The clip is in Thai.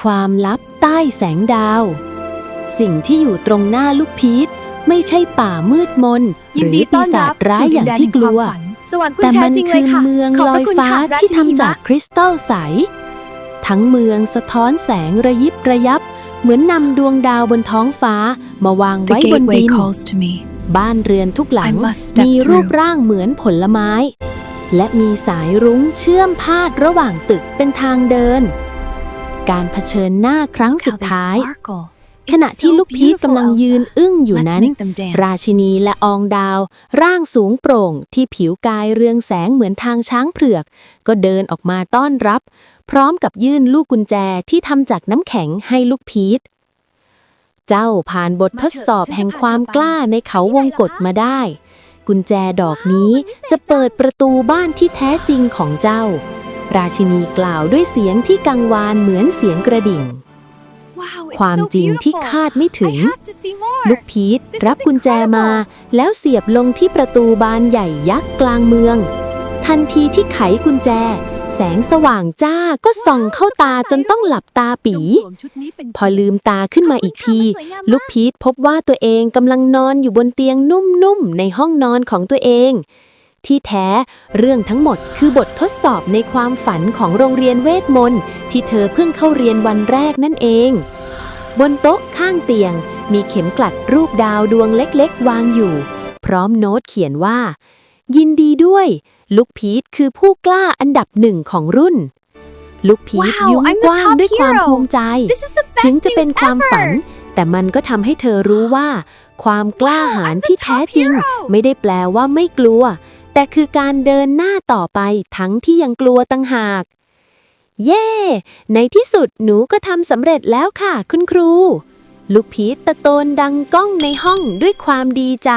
ความลับใต้แสงดาว สิ่งที่อยู่ตรงหน้าลูกพีชไม่ใช่ป่ามืดมนหยินรือดีต้ปีอนศารัจบร้ายสู่อย่างดินแดนที่กลัวแห่งความฝันสวรรค์คุณแต่แท้มันจริงเลคืยอค่ะเมืองขบลพอยระคุณฟ้าค่ะที่ราชิทำนีจากมะคริสตัลใส ทั้งเมืองสะท้อนแสงระยิบระยับ เหมือนนำดวงดาวบนท้องฟ้ามาวาง The ไว้บน gateway ดิน calls to me. บ้านเรือนทุกหลัง I must step มีรูป through ร่างเหมือนผลไม้ และมีสายรุ้งเชื่อมพาดระหว่างตึกเป็นทางเดิน การเผชิญหน้าครั้ง Look สุด how they ท้าย sparkle. ขณะที่ลูกพีชกำลังยืนอึ้งอยู่ Let's นั้น make them dance. ราชินีและอองดาว ร่างสูงโปร่งที่ผิวกายเรืองแสงเหมือนทางช้างเผือก ก็เดินออกมาต้อนรับ พร้อมกับยื่นลูกกุญแจที่ทำจากน้ำแข็งให้ลูกพีชเจ้าผ่านบททดสอบแห่งความกล้าในเขาวงกฏมาได้ กุญแจดอกนี้จะเปิดประตูบ้านที่แท้จริงของเจ้า ราชินีกล่าวด้วยเสียงที่กังวานเหมือนเสียงกระดิ่ง Wow, it's ความ so จริงที่ beautiful. คาดไม่ถึง I have to see more. ลูกพีชรับกุญแจมา แล้วเสียบลงที่ประตูบานใหญ่ยักษ์กลางเมือง ทันทีที่ไขกุญแจ แสงสว่างจ้าก็ส่องเข้าตาจนต้องหลับตาปี พอลืมตาขึ้นมาอีกที ลูกพีชพบว่าตัวเองกำลังนอนอยู่บนเตียงนุ่มๆในห้องนอนของตัวเอง ที่แท้เรื่องทั้งหมดคือบททดสอบในความฝันของโรงเรียนเวทมนต์ที่เธอเพิ่งเข้าเรียนวันแรกนั่นเอง บนโต๊ะข้างเตียง มีเข็มกลัดรูปดาวดวงเล็กๆ วางอยู่ พร้อมโน้ตเขียนว่า ยินดีด้วย ลูกพีชคือผู้กล้าอันดับหนึ่งของรุ่น ลูกพีช Wow, ยิ้ม I'm the กว้าง top ด้วยความ hero. ภูมิใจ This is the best ถึงจะเป็น news ความฝัน ever. แต่มันก็ทำให้เธอรู้ว่า ความกล้าหาญ I'm the ที่แท้จริง top hero ไม่ได้แปลว่าไม่กลัว แต่คือการเดินหน้าต่อไปทั้งที่ยังกลัวตั้งหาก เย่ในที่สุดหนูก็ทำสำเร็จแล้วค่ะ คุณครู ลูกพีทตะโกนดังก้องในห้องด้วยความดีใจ